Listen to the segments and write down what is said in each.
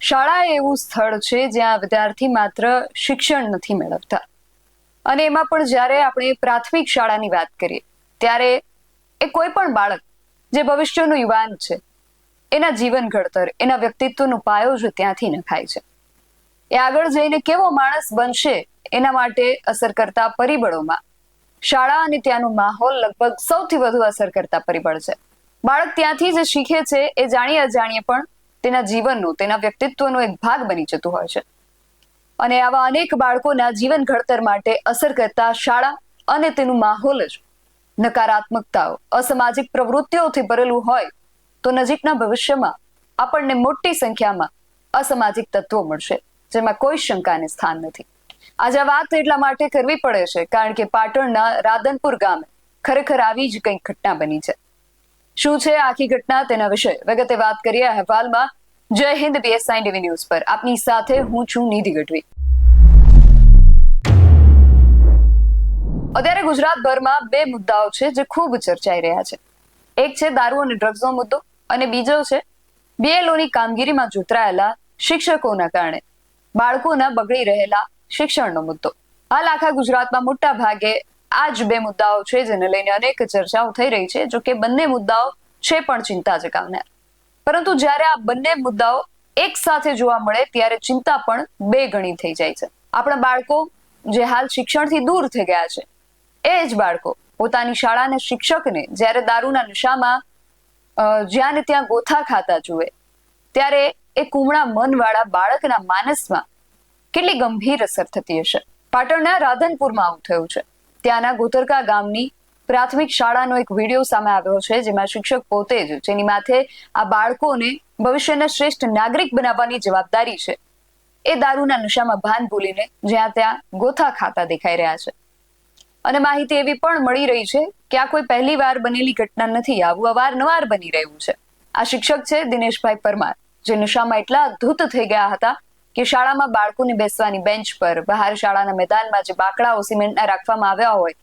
શાળા એવું સ્થળ છે જ્યાં વિદ્યાર્થી માત્ર શિક્ષણ નથી મેળવતા. અને એમાં પણ જ્યારે આપણે પ્રાથમિક શાળાની વાત કરીએ, ત્યારે એ કોઈ પણ બાળક જે ભવિષ્યનું યુવાન છે, એના જીવન ઘડતર, એના વ્યક્તિત્વનો પાયો જ ત્યાંથી નખાય છે. એ આગળ જઈને કેવો માણસ બનશે, એના માટે અસર કરતા પરિબળોમાં શાળા અને ત્યાંનો માહોલ લગભગ સૌથી વધુ અસર કરતા પરિબળ છે. બાળક ત્યાંથી જે શીખે છે, એ જાણીએ અજાણીએ પણ તેના જીવનનો, તેના વ્યક્તિત્વનો એક ભાગ બની જતું હોય છે. અને આવા અનેક બાળકોના જીવન ઘડતર માટે અસર કરતા શાળા અને તેનું માહોલ જ નકારાત્મકતાઓ, અસામાજિક પ્રવૃત્તિઓથી ભરેલું હોય તો નજીકના ભવિષ્યમાં આપણને મોટી સંખ્યામાં અસામાજિક તત્વો મળશે, જેમાં કોઈ શંકાને સ્થાન નથી. આજે વાત એટલા માટે કરવી પડે છે, કારણ કે પાટણના રાધનપુર ગામે ખરેખર આવી જ કંઈક ઘટના બની છે. શું છે આખી ઘટના તેના વિશે? વિગતે વાત કરીએ અહેવાલમાં. જય હિન્દ બીએસઆઈ ટીવી ન્યૂઝ પર. આપની સાથે હું છું નિધિ ગઢવી. અત્યારે ગુજરાતભરમાં બે મુદ્દાઓ છે જે ખૂબ ચર્ચાઈ રહ્યા છે. એક છે દારૂ અને ડ્રગ્સનો મુદ્દો અને બીજો છે બીએલઓની કામગીરીમાં જોતરાયેલા શિક્ષકોના કારણે બાળકોના બગડી રહેલા શિક્ષણનો મુદ્દો. હાલ આખા ગુજરાતમાં મોટા ભાગે આ જ બે મુદ્દાઓ છે જેને લઈને અનેક ચર્ચાઓ થઈ રહી છે જો કે બંને મુદ્દાઓ છે પણ ચિંતા જગાવનાર. પરંતુ જ્યારે આ બંને મુદ્દાઓ એક સાથે જોવા મળે, ત્યારે ચિંતા પણ બે ગણી થઈ જાય છે. આપણા બાળકો જે હાલ શિક્ષણથી દૂર થઈ ગયા છે, એ જ બાળકો પોતાની શાળાના શિક્ષકને જ્યારે દારૂના નશામાં જ્યાં ને ત્યાં ગોથા ખાતા જુએ, ત્યારે એ કુમળા મનવાળા બાળકના માનસમાં કેટલી ગંભીર અસર થતી હશે. પાટણના રાધનપુરમાં આવું થયું છે. ત્યાંના ગોતરકા ગામની પ્રાથમિક શાળાનો એક વીડિયો સામે આવ્યો છે, જેમાં શિક્ષક પોતે જ જેની માથે આ બાળકોને ભવિષ્યના શ્રેષ્ઠ નાગરિક બનાવવાની જવાબદારી છે. એ દારૂના નશામાં ભાન ભૂલીને જ્યાં ત્યાં ગોથા ખાતા દેખાઈ રહ્યા છે. અને માહિતી એવી પણ મળી રહી છે કે આ કોઈ પહેલી વાર બનેલી ઘટના નથી, આવું અવારનવાર બની રહ્યું છે. આ શિક્ષક છે દિનેશભાઈ પરમાર, જે નશામાં એટલા ધૂત થઈ ગયા હતા કે શાળામાં બાળકોને બેસવાની બેન્ચ પર, બહાર શાળાના મેદાનમાં જે બાકડાઓ સિમેન્ટના રાખવામાં આવ્યા હોય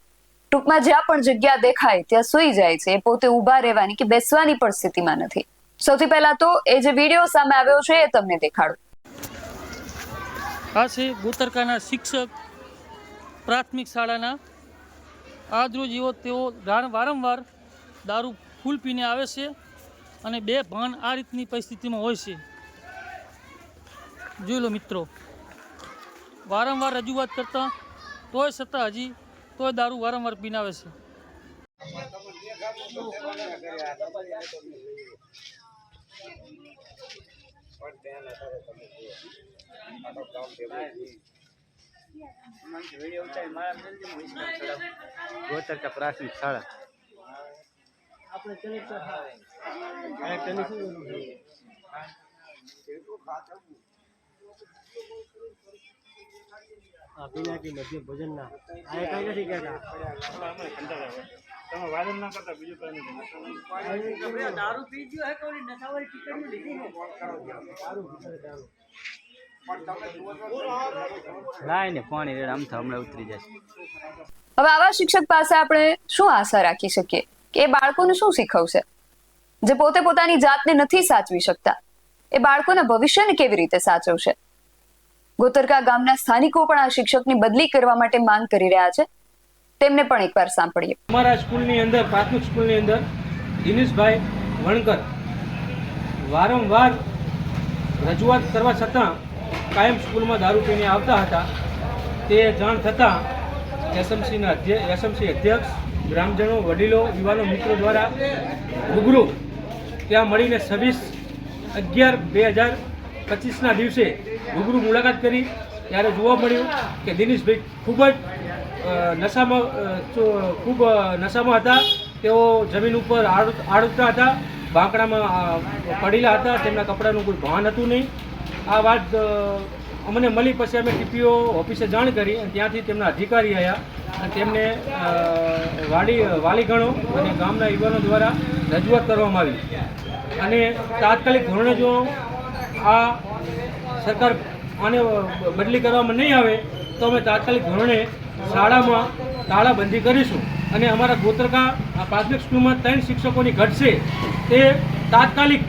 ટૂંકમાં જ્યાં પણ જગ્યા દેખાય, ત્યાં સૂઈ જાય છે. એ પોતે ઊભા રહેવાની કે બેસવાની પણ સ્થિતિમાં નથી. સૌથી પહેલા તો એ જે વીડિયો સામે આવ્યો છે, એ તમને દેખાડું. આ છે ગોતરકાના શિક્ષક પ્રાથમિક શાળાના. આજરોજ એવો તેઓ વારંવાર દારૂ ફૂલ પીને આવે છે અને બે ભાન આ રીતની પરિસ્થિતિમાં હોય છે. જોઈ લો મિત્રો, વારંવાર રજૂઆત કરતા તોય છતાં હજી તોય દારૂ વારંવાર પીનાવે છે છે. ગોતરકા પ્રાથમિક શાળા આ પિનાકી મધ્ય ભોજનના. આ કઈ નથી કહેતા. તમે વાયરલ ના કરતા બીજું કઈ નથી. દારૂ પી ગયો હે કોઈ નશાવાળી ટીકડી લીધી ને દારૂ ને પાણી આમ હમણાં ઉતરી જશે હવે આવા શિક્ષક પાસે આપણે શું આશા રાખી શકીએ? કે એ બાળકોને શું શીખવશે? જે પોતે પોતાની જાતને નથી સાચવી શકતા. એ બાળકોના ભવિષ્યને કેવી રીતે સાચવશે? ગોતરકા ગામના સ્થાનિકો પણ આ શિક્ષકની બદલી કરવા માટે માંગ કરી રહ્યા છે. તેમને પણ એકવાર સાંભળીએ. અમારા સ્કૂલની અંદર, પ્રાથમિક સ્કૂલની અંદર દિનેશભાઈ વણકર વારંવાર રજૂઆત કરવા છતાં કાયમ સ્કૂલમાં દારૂ પીને આવતા હતા. તે જાણ થતાં એસએમસીના એસએમસી અધ્યક્ષ, ગ્રામજનો, વડીલો, યુવાનો મિત્રો દ્વારા રૂબરૂ ત્યાં મળીને છવ્વીસ અગિયાર બે હજાર પચીસના દિવસે રૂબરૂ મુલાકાત કરી. ત્યારે જોવા મળ્યું કે દિનેશભાઈ ખૂબ જ નશામાં ખૂબ નશામાં હતા. તેઓ જમીન ઉપર આડ, આડતા હતા. બાંકડામાં પડેલા હતા. તેમના કપડાનું કોઈ ભાન હતું નહીં. આ વાત અમને મળી. પછી અમે ટીપીઓ ઓફિસે જાણ કરી અને ત્યાંથી તેમના અધિકારી આવ્યા અને તેમને વાલી, વાલીગણો અને ગામના યુવાનો દ્વારા રજૂઆત કરવામાં આવી. અને તાત્કાલિક ધોરણે જો આ સરકાર આને બદલી કરવામાં નહીં આવે, તો અમે તાત્કાલિક ધોરણે શાળામાં તાળાબંધી કરીશું. અને અમારા ગોત્રકા પ્રાથમિક સ્કૂલમાં ત્રણ શિક્ષકોની ઘટ છે. તે તાત્કાલિક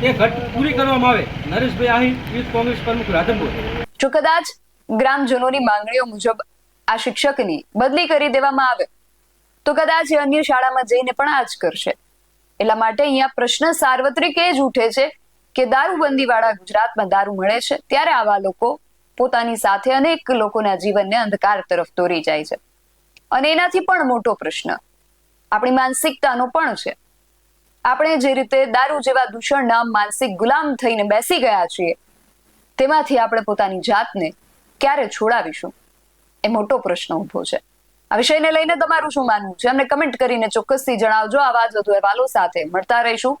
તે ઘટ પૂરી કરવામાં આવે. નરેશભાઈ આહી યુથ કોંગ્રેસ પ્રમુખ રાધનપુર. જો કદાચ ગ્રામજનોની માંગણીઓ મુજબ આ શિક્ષકની બદલી કરી દેવામાં આવે, તો કદાચ એ અન્ય શાળામાં જઈને પણ આ જ કરશે. એટલા માટે અહીંયા પ્રશ્ન સાર્વત્રિક એ જ ઉઠે છે કે દારૂબંધી વાળા ગુજરાતમાં દારૂ મળે છે, ત્યારે આવા લોકો પોતાની સાથે અનેક લોકોના જીવનને અંધકાર તરફ દોરી જાય છે. અને એનાથી પણ મોટો પ્રશ્ન, આપણી માનસિકતાનો પણ છે. આપણે જે રીતે દારૂ જેવા દૂષણના માનસિક ગુલામ થઈને બેસી ગયા છીએ, તેમાંથી આપણે પોતાની જાતને ક્યારે છોડાવીશું? એ મોટો પ્રશ્ન ઊભો છે. આ વિષયને લઈને તમારું શું માનવું છે? અમને કમેન્ટ કરીને ચોક્કસથી જણાવજો. આવા જ વધુ અહેવાલો સાથે મળતા રહીશું.